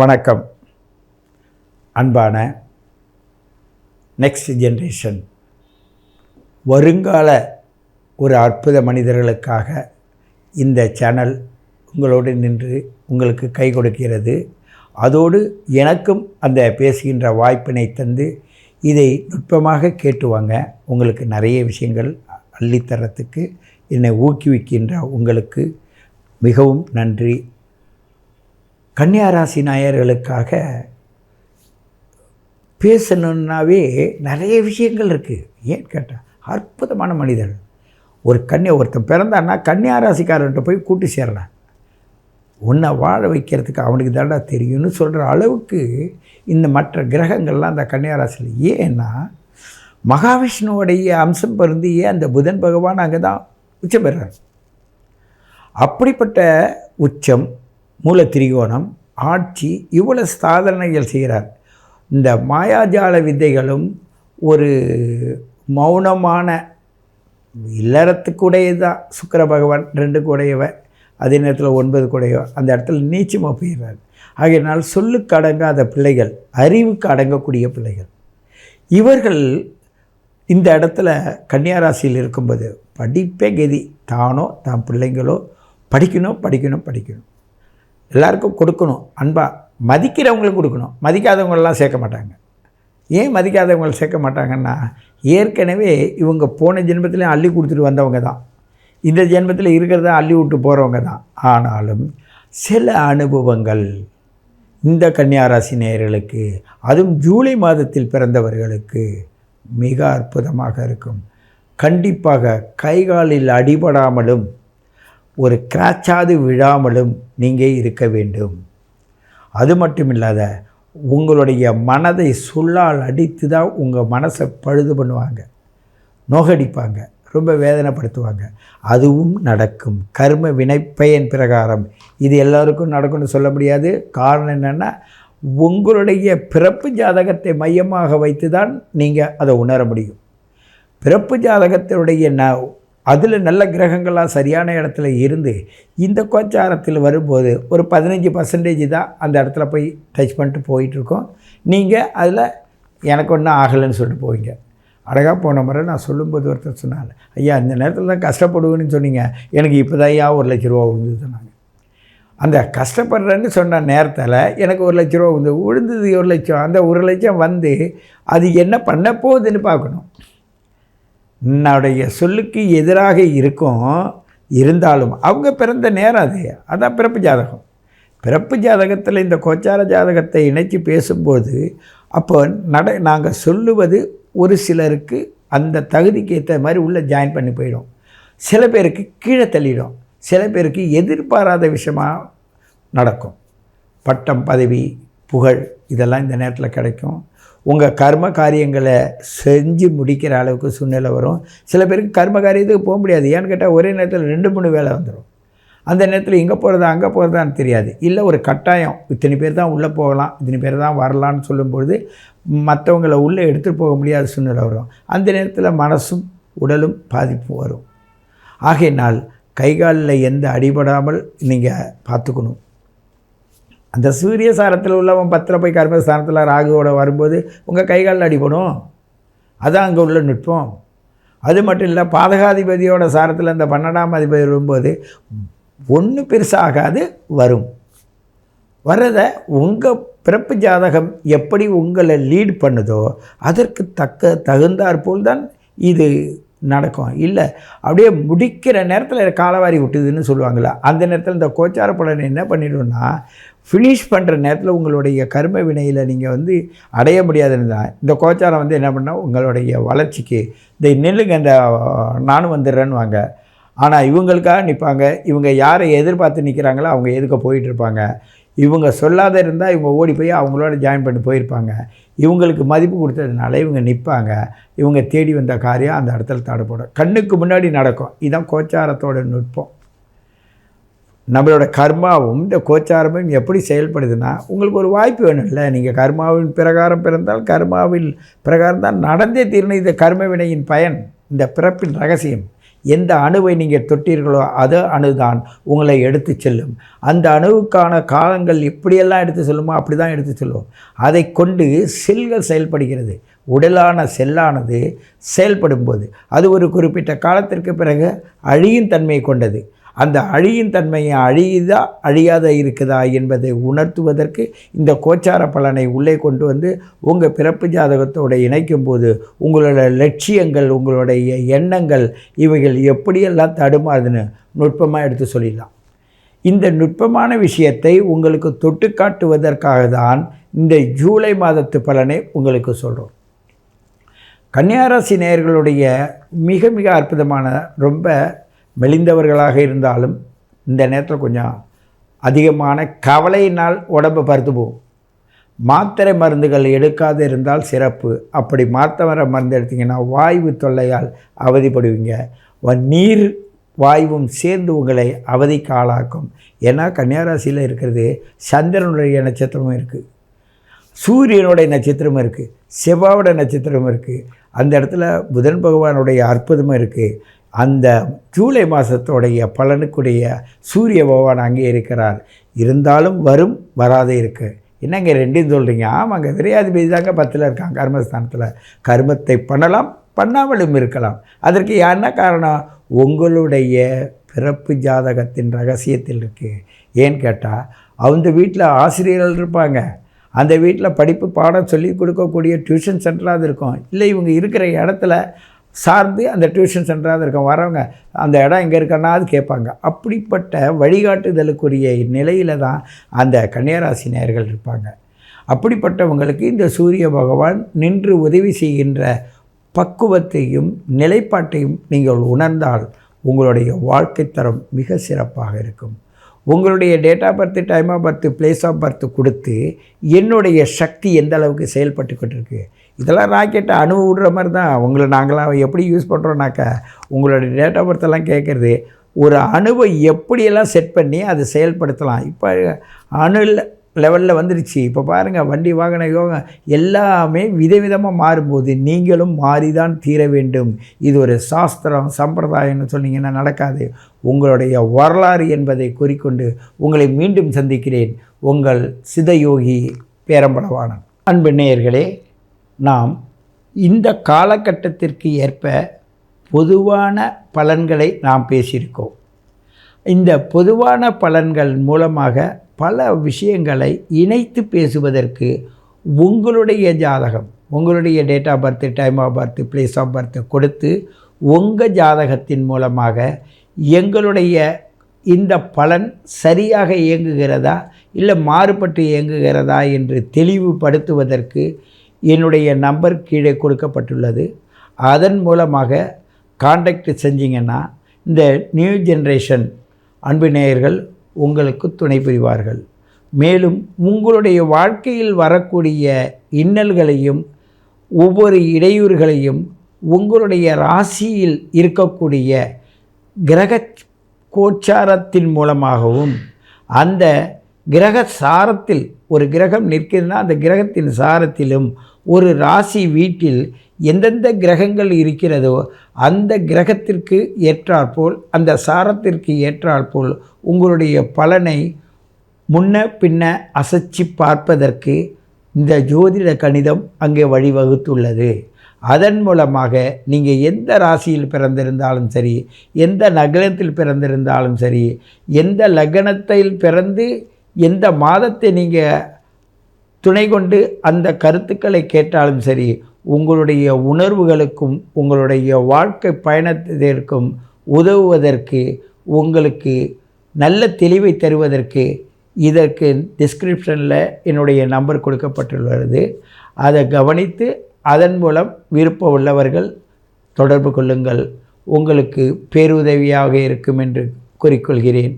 வணக்கம். அன்பான next generation வருங்கால ஒரு அற்புத மனிதர்களுக்காக இந்த சேனல் உங்களோடு நின்று உங்களுக்கு கை கொடுக்கிறது. அதோடு எனக்கும் அந்த பேசுகின்ற வாய்ப்பினை தந்து இதை நுட்பமாக கேட்டுவாங்க உங்களுக்கு நிறைய விஷயங்கள் அள்ளித்தரத்துக்கு என்னை ஊக்குவிக்கின்ற உங்களுக்கு மிகவும் நன்றி. கன்னியாராசி நாயர்களுக்காக பேசணுன்னாவே நிறைய விஷயங்கள் இருக்குது ஏன் கேட்டால் அற்புதமான மனிதர் ஒரு கன்னியா ஒருத்தன் பிறந்தான்னா கன்னியாராசிக்காரன்ட்ட போய் கூட்டி சேரலாம் உன்னை வாழ வைக்கிறதுக்கு அவனுக்கு தாண்டா தெரியும்னு சொல்கிற அளவுக்கு இந்த மற்ற கிரகங்கள்லாம் அந்த கன்னியாராசியில். ஏன்னா மகாவிஷ்ணுவோடைய அம்சம் பொருந்திய அந்த புதன் பகவான் அங்கே தான் உச்சம் பெறுறார் அப்படிப்பட்ட உச்சம் மூல திரிகோணம் ஆட்சி இவ்வளோ சாதனைகள் செய்கிறார். இந்த மாயாஜால வித்தைகளும் ஒரு மௌனமான இல்லறத்துக்குடையதான் சுக்கர பகவான் ரெண்டு கூடையவன் அதே நேரத்தில் ஒன்பது கூடையவ அந்த இடத்துல நீச்சமாக போயிடுறார். ஆகையினால் சொல்லுக்கு அடங்காத பிள்ளைகள் அறிவுக்கு அடங்கக்கூடிய பிள்ளைகள். இவர்கள் இந்த இடத்துல கன்னியாராசியில் இருக்கும்போது படிப்பே கதி. தானோ தான் பிள்ளைங்களோ படிக்கணும் படிக்கணும் படிக்கணும். எல்லாருக்கும் கொடுக்கணும். அன்பாக மதிக்கிறவங்களுக்கு கொடுக்கணும். மதிக்காதவங்களெலாம் சேர்க்க மாட்டாங்க. ஏன் மதிக்காதவங்களை சேர்க்க மாட்டாங்கன்னா ஏற்கனவே இவங்க போன ஜென்மத்திலையும் அள்ளி கொடுத்துட்டு வந்தவங்க தான். இந்த ஜென்மத்தில் இருக்கிறத அள்ளி விட்டு போகிறவங்க தான். ஆனாலும் சில அனுபவங்கள் இந்த கன்னியாராசி நேயர்களுக்கு அதுவும் ஜூலை மாதத்தில் பிறந்தவர்களுக்கு மிக அற்புதமாக இருக்கும். கண்டிப்பாக கைகாலில் அடிபடாமலும் ஒரு கிராச்சாது விழாமலும் நீங்கள் இருக்க வேண்டும். அது மட்டும் இல்லாத உங்களுடைய மனதை சொல்லால் அடித்து தான் உங்கள் மனசை பழுது பண்ணுவாங்க. நோகடிப்பாங்க. ரொம்ப வேதனைப்படுத்துவாங்க. அதுவும் நடக்கும். கர்ம வினைப்பயன் பிரகாரம். இது எல்லாருக்கும் நடக்கும்னு சொல்ல முடியாது. காரணம் என்னென்னா உங்களுடைய பிறப்பு ஜாதகத்தை மையமாக வைத்து தான் நீங்கள் அதை உணர முடியும். பிறப்பு ஜாதகத்தினுடைய ந அதில் நல்ல கிரகங்கள்லாம் சரியான இடத்துல இருந்து இந்த கோச்சாரத்தில் வரும்போது ஒரு பதினஞ்சு பர்சன்டேஜ் தான் அந்த இடத்துல போய் டச் பண்ணிட்டு போயிட்டுருக்கோம். நீங்கள் அதில் எனக்கு ஒன்றும் ஆகலைன்னு சொல்லிட்டு போவீங்க. அழகாக போன முறை நான் சொல்லும்போது ஒருத்தர் சொன்னாங்க ஐயா இந்த நேரத்தில் தான் கஷ்டப்படுவேன்னு சொன்னீங்க. எனக்கு இப்போ தான் ஐயா ஒரு லட்ச ரூபா விழுந்தது சொன்னாங்க. அந்த கஷ்டப்படுறேன்னு சொன்ன நேரத்தில் எனக்கு ஒரு லட்ச ரூபா விழுந்தது விழுந்தது ஒரு லட்சம் அந்த ஒரு லட்சம் வந்து அது என்ன பண்ண போகுதுன்னு பார்க்கணும். என்னுடைய சொல்லுக்கு எதிராக இருக்கும் இருந்தாலும் அவங்க பிறந்த நேரம் அது. அதான் பிறப்பு ஜாதகம். பிறப்பு ஜாதகத்தில் இந்த கோச்சார ஜாதகத்தை இணைச்சி பேசும்போது அப்போ நட நாங்கள் சொல்லுவது ஒரு சிலருக்கு அந்த தகுதிக்கு ஏற்ற மாதிரி உள்ளே ஜாயின் பண்ணி போயிடும். சில பேருக்கு கீழே தள்ளிடும். சில பேருக்கு எதிர்பாராத விஷயமாக நடக்கும். பட்டம் பதவி புகழ் இதெல்லாம் இந்த நேரத்தில் கிடைக்கும். உங்கள் கர்ம காரியங்களை செஞ்சு முடிக்கிற அளவுக்கு சூழ்நிலை வரும். சில பேருக்கு கர்ம காரியத்துக்கு போக முடியாது. ஏன்னு கேட்டால் ஒரே நேரத்தில் ரெண்டு மூணு வேலை வந்துடும் அந்த நேரத்தில் இங்கே போகிறதா அங்கே போகிறதான்னு தெரியாது. இல்லை ஒரு கட்டாயம். இத்தனை பேர் தான் உள்ளே போகலாம் இத்தனை பேர் தான் வரலான்னு சொல்லும்பொழுது மற்றவங்களை உள்ளே எடுத்துகிட்டு போக முடியாத சூழ்நிலை வரும். அந்த நேரத்தில் மனசும் உடலும் பாதிப்பு வரும். ஆகையினால் கைகாலில் எந்த அடிபடாமல் நீங்கள் பார்த்துக்கணும். அந்த சூரிய சாரத்தில் உள்ளவன் பத்தில் போய் கர்மஸ்தானத்தில் ராகுவோட வரும்போது உங்கள் கைகாலில் அடிபடும். அதுதான் அங்கே உள்ள நுட்பம். அது மட்டும் இல்லை பாதகாதிபதியோட சாரத்தில் இந்த பன்னெண்டாம் அதிபதி வரும்போது ஒன்று பெருசாகாது வரும். வர்றதை உங்கள் பிறப்பு ஜாதகம் எப்படி உங்களை லீட் பண்ணுதோ அதற்கு தக்க தகுந்தாற்போல் தான் இது நடக்கும். இல்லை அப்படியே முடிக்கிற நேரத்தில் காலவாரி விட்டுதுன்னு சொல்லுவாங்கள்ல அந்த நேரத்தில் இந்த கோச்சார பலன் என்ன பண்ணிடும்னா ஃபினிஷ் பண்ணுற நேரத்தில் உங்களுடைய கர்ம வினையில் நீங்கள் வந்து அடைய முடியாதுன்னு தான். இந்த கோச்சாரம் வந்து என்ன பண்ணால் உங்களுடைய வளர்ச்சிக்கு இந்த நெல்லுங்க இந்த நானும் வந்துடுறேன்னு வாங்க ஆனால் இவங்களுக்காக நிற்பாங்க. இவங்க யாரை எதிர்பார்த்து நிற்கிறாங்களோ அவங்க எதுக்க போயிட்டு இருப்பாங்க. இவங்க சொல்லாத இருந்தால் இவங்க ஓடி போய் அவங்களோட ஜாயின் பண்ணி போயிருப்பாங்க. இவங்களுக்கு மதிப்பு கொடுத்ததுனால இவங்க நிற்பாங்க இவங்க தேடி வந்த காரியம் அந்த இடத்துல தடைப்படும் கண்ணுக்கு முன்னாடி நடக்கும். இதுதான் கோச்சாரத்தோட நுட்பம். நம்மளோட கர்மாவும் இந்த கோச்சாரமும் எப்படி செயல்படுதுன்னா உங்களுக்கு ஒரு வாய்ப்பு வேணும்ல. நீங்கள் கர்மாவின் பிரகாரம் பிறந்தால் கர்மாவில் பிரகாரம் தான் நடந்தே தீரணும். இந்த கர்ம வினையின் பயன். இந்த பிறப்பின் ரகசியம். எந்த அணுவை நீங்கள் தொட்டீர்களோ அது அணுதான் உங்களை எடுத்து செல்லும். அந்த அணுவுக்கான காலங்கள் எப்படியெல்லாம் எடுத்து செல்லுமோ அப்படி தான் எடுத்து செல்லும் அதை கொண்டு செல்கள் செயல்படுகிறது. உடலான செல்லானது செயல்படும்போது. அது ஒரு குறிப்பிட்ட காலத்திற்கு பிறகு அழியும் தன்மையை கொண்டது. அந்த அழியின் தன்மையை அழியுதா அழியாத இருக்குதா என்பதை உணர்த்துவதற்கு இந்த கோச்சார பலனை உள்ளே கொண்டு வந்து உங்கள் பிறப்பு ஜாதகத்தோடு இணைக்கும் போது உங்களோட லட்சியங்கள் உங்களுடைய எண்ணங்கள் இவைகள் எப்படியெல்லாம் தடுமாறுதுன்னு நுட்பமாக எடுத்து சொல்லிடலாம். இந்த நுட்பமான விஷயத்தை உங்களுக்கு தொட்டு காட்டுவதற்காக தான் இந்த ஜூலை மாதத்து பலனை உங்களுக்கு சொல்கிறோம் கன்னியாராசி நேயர்களுடைய மிக மிக அற்புதமான ரொம்ப மெலிந்தவர்களாக இருந்தாலும் இந்த நேரத்தில் கொஞ்சம் அதிகமான கவலையினால் உடம்பை பருத்து போகும் மாத்திரை மருந்துகள் எடுக்காது இருந்தால் சிறப்பு. அப்படி மாத்திரை மருந்து எடுத்திங்கன்னா வாய்வு தொல்லையால் அவதிப்படுவீங்க. வ- நீர் வாயுவும் சேர்ந்து உங்களை அவதிக்கு ஆளாக்கும். ஏன்னா கன்னியாராசியில் இருக்கிறது சந்திரனுடைய நட்சத்திரமும் இருக்குது சூரியனுடைய நட்சத்திரமும் இருக்குது செவ்வாவோட நட்சத்திரம் இருக்குது அந்த இடத்துல புதன் பகவானுடைய அற்புதமும் இருக்குது அந்த ஜூலை மாதத்தோடைய பலனுக்குடைய சூரிய பகவான் அங்கே இருக்கிறார். இருந்தாலும் வரும் வராதே இருக்குது என்னங்க ரெண்டையும் சொல்கிறீங்க ஆமாங்க விரையாதிபதி தாங்க பத்தில் இருக்காங்க கர்மஸ்தானத்தில். கர்மத்தை பண்ணலாம் பண்ணாமலும் இருக்கலாம். அதற்கு என்ன காரணம்? உங்களுடைய பிறப்பு ஜாதகத்தின் ரகசியத்தில் இருக்குது ஏன்னு கேட்டால் அந்த வீட்டில் ஆசிரியர்கள் இருப்பாங்க. அந்த வீட்டில் படிப்பு பாடம் சொல்லி கொடுக்கக்கூடிய டியூஷன் சென்டராக இருக்கும். இல்லை இவங்க இருக்கிற இடத்துல சார்ந்து அந்த டியூஷன் சென்டராக இருக்க வரவங்க அந்த இடம் எங்கே இருக்கன்னா அது கேட்பாங்க. அப்படிப்பட்ட வழிகாட்டுதலுக்குரிய நிலையில் தான் அந்த கன்னியராசி நேயர்கள் இருப்பாங்க. அப்படிப்பட்டவங்களுக்கு இந்த சூரிய பகவான் நின்று உதவி செய்கின்ற பக்குவத்தையும் நிலைப்பாட்டையும் நீங்கள் உணர்ந்தால் உங்களுடைய வாழ்க்கை தரம் மிக சிறப்பாக இருக்கும். உங்களுடைய date of birth time of birth place of birth கொடுத்து என்னுடைய சக்தி எந்த அளவுக்கு செயல்பட்டுக்கிட்டு இருக்கு? இதெல்லாம் ராக்கெட்டை அணு விடுற மாதிரி தான். உங்களை நாங்களாம் எப்படி யூஸ் பண்ணுறோன்னாக்கா உங்களுடைய டேட் ஆஃப் பர்த்தெல்லாம் கேட்குறது ஒரு அணுவை எப்படியெல்லாம் செட் பண்ணி அதை செயல்படுத்தலாம். இப்போ அணு லெவலில் வந்துருச்சு. இப்போ பாருங்கள் வண்டி வாகன யோகம் எல்லாமே விதவிதமாக மாறும்போது நீங்களும் மாறிதான் தீர வேண்டும். இது ஒரு சாஸ்திரம் சம்பிரதாயம்னு சொன்னீங்கன்னா நடக்காது. உங்களுடைய வரலாறு என்பதை குறிக்கொண்டு உங்களை மீண்டும் சந்திக்கிறேன். உங்கள் சிதயோகி பேரம்பளவானன் அன்பு நேயர்களே நாம் இந்த காலகட்டத்திற்கு ஏற்ப பொதுவான பலன்களை நாம் பேசியிருக்கோம். இந்த பொதுவான பலன்கள் மூலமாக பல விஷயங்களை இணைத்து பேசுவதற்கு உங்களுடைய ஜாதகம் உங்களுடைய date of birth time of birth place of birth கொடுத்து உங்கள் ஜாதகத்தின் மூலமாக எங்களுடைய இந்த பலன் சரியாக இயங்குகிறதா இல்லை மாறுபட்டு இயங்குகிறதா என்று தெளிவுபடுத்துவதற்கு என்னுடைய நம்பர் கீழே கொடுக்கப்பட்டுள்ளது. அதன் மூலமாக காண்டாக்ட் செஞ்சீங்கன்னா இந்த நியூ ஜென்ரேஷன் அன்பு நேயர்கள் உங்களுக்கு துணை புரிவார்கள். மேலும் உங்களுடைய வாழ்க்கையில் வரக்கூடிய இன்னல்களையும் ஒவ்வொரு இடையூறுகளையும் உங்களுடைய ராசியில் இருக்கக்கூடிய கிரக கோச்சாரத்தின் மூலமாகவும் அந்த கிரக சாரத்தில் ஒரு கிரகம் நிற்கிறதுனா அந்த கிரகத்தின் சாரத்திலும் ஒரு ராசி வீட்டில் எந்தெந்த கிரகங்கள் இருக்கிறதோ அந்த கிரகத்திற்கு ஏற்றாற்போல் அந்த சாரத்திற்கு ஏற்றாற்போல் உங்களுடைய பலனை முன்ன பின்ன அசைச்சு பார்ப்பதற்கு இந்த ஜோதிட கணிதம் அங்கே வழிவகுத்துள்ளது. அதன் மூலமாக நீங்கள் எந்த ராசியில் பிறந்திருந்தாலும் சரி எந்த நகரத்தில் பிறந்திருந்தாலும் சரி எந்த லக்னத்தில் பிறந்து எந்த மாதத்தை நீங்கள் துணை கொண்டு அந்த கருத்துக்களை கேட்டாலும் சரி உங்களுடைய உணர்வுகளுக்கும் உங்களுடைய வாழ்க்கை பயணத்திற்கும் உதவுவதற்கு உங்களுக்கு நல்ல தெளிவை தருவதற்கு இதற்கு டிஸ்கிரிப்ஷனில் என்னுடைய நம்பர் கொடுக்கப்பட்டுள்ளது. அதை கவனித்து அதன் மூலம் விருப்பம் உள்ளவர்கள் தொடர்பு கொள்ளுங்கள். உங்களுக்கு பேருதவியாக இருக்கும் என்று கூறிக்கொள்கிறேன்.